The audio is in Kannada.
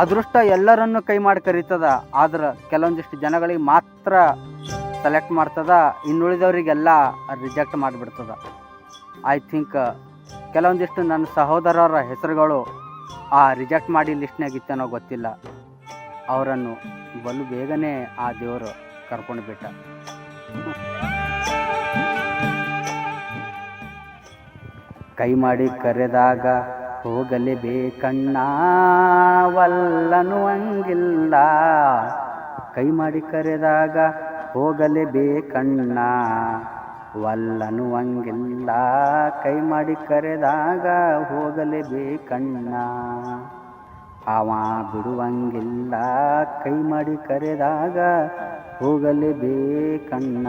ಅದೃಷ್ಟ ಎಲ್ಲರನ್ನು ಕೈ ಮಾಡಿ ಕರೀತದ, ಆದ್ರೆ ಕೆಲವೊಂದಿಷ್ಟು ಜನಗಳಿಗೆ ಮಾತ್ರ ಸೆಲೆಕ್ಟ್ ಮಾಡ್ತದ, ಇನ್ನುಳಿದವರಿಗೆಲ್ಲ ರಿಜೆಕ್ಟ್ ಮಾಡಿಬಿಡ್ತದ. ಐ ಥಿಂಕ್ ಕೆಲವೊಂದಿಷ್ಟು ನನ್ನ ಸಹೋದರರ ಹೆಸರುಗಳು ಆ ರಿಜೆಕ್ಟ್ ಮಾಡಿ ಲಿಸ್ಟ್ನಾಗಿತ್ತೇನೋ ಗೊತ್ತಿಲ್ಲ. ಅವರನ್ನು ಬಲು ಬೇಗನೆ ಆ ದೇವರು ಕರ್ಕೊಂಡು ಬಿಟ್ಟ. ಕೈ ಮಾಡಿ ಕರೆದಾಗ ಹೋಗಲೇಬೇಕಣ್ಣ. ವಲ್ಲನುವಂಗಿಲ್ಲ ಕೈ ಮಾಡಿ ಕರೆದಾಗ ಹೋಗಲೇಬೇಕಣ್ಣ. ವಲ್ಲನುವಂಗಿಲ್ಲ ಕೈ ಮಾಡಿ ಕರೆದಾಗ ಹೋಗಲೇಬೇಕಣ್ಣ. ಅವ ಬಿಡುವಂಗಿಲ್ಲ. ಕೈ ಮಾಡಿ ಕರೆದಾಗ ಹೋಗಲೇಬೇಕಣ್ಣ.